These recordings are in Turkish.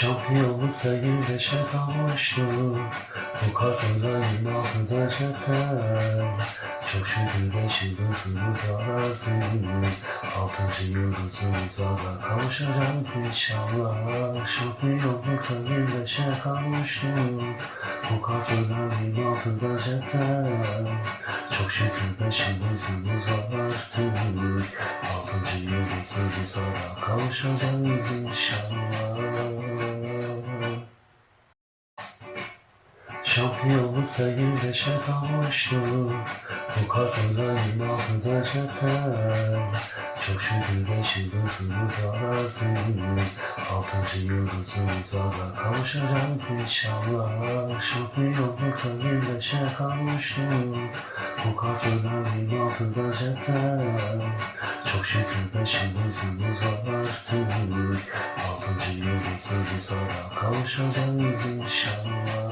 Şampiyonlukta 25'e kalmışım. Bu kadroda 26 dereceden Çok şükür 5 yıldızımız var artık Altıncı yıldızımıza da kavuşacağız inşallah. Şampiyonlukta 25'e kalmışım. Bu kadroda 26 dereceden Çok şükür 5 yıldızımız var artık Altıncı yıldızımıza da kavuşacağız inşallah Şampiyonlukta 25'e kalmışım Bu kadroda 26 dereceden Çok şükür 5 yıldızımız var Altıncı yıldızımıza da kavuşacağız inşallah. Şampiyonlukta 25'e kalmışım Bu kadroda 26 dereceden Çok şükür 5 yıldızımız var Altıncı yıldızımıza da kavuşacağız inşallah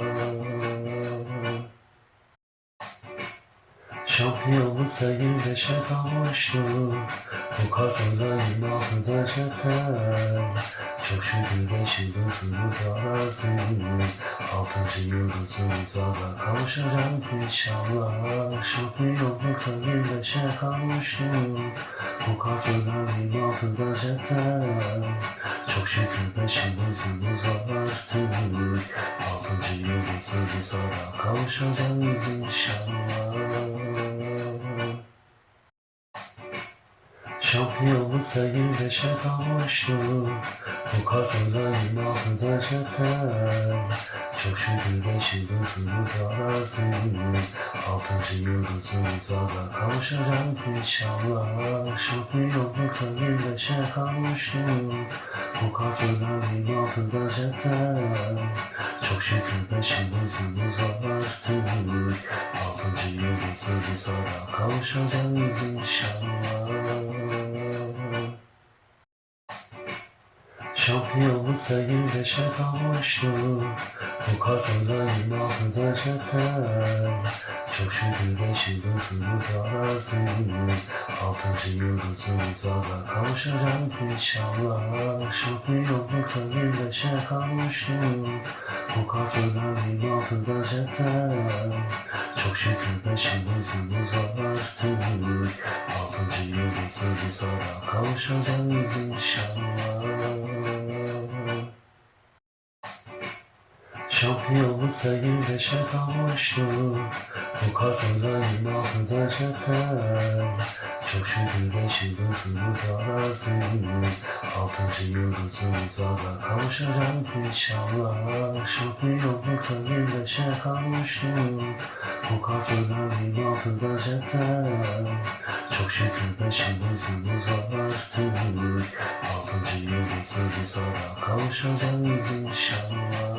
Şampiyonlukta 25'e kalmışım Bu kadroda 26 dereceden Çok şükür 5 yıldızımız var artık Altıncı yıldızımıza da kavuşacağız inşallah. Şampiyonlukta 25'e kalmışım Bu kadroda 26 dereceden Çok şükür 5 yıldızımız var artık Altıncı yıldızımıza da kavuşacağız inşallah Şampiyonlukta 25'e kalmışım Bu kadroda 26 dereceden Çok şükür 5 yıldızımız artık. Altıncı yıldızımıza da kavuşacağız inşallah. Şampiyonlukta 25'e kalmışım Bu kadroda 26 dereceden Çok şükür 5 yıldızımız artık. Altıncı yıldızımıza da kavuşacağız inşallah Şampiyonlukta 25'e kalmışım Bu kadroda 26 dereceden Çok şükür 5 yıldızımız var artık Altıncı yıldızımıza da kavuşacağız inşallah. Şampiyonlukta 25'e kalmışım Bu kadroda 26 dereceden Çok şükür 5 yıldızımız var artık Altıncı yıldızımıza da kavuşacağız inşallah Şampiyonlukta 25'e kalmışım. Bu kadroda 26 dereceden Çok şükür 5 yıldızımız var artık Altıncı yıldızımıza da kavuşacağız inşallah. Şampiyonlukta 25'e kalmışım. Bu kadroda 26 dereceden Çok 5 yıldızımız var artık. Altıncı yıldızımıza da kavuşacağız inşallah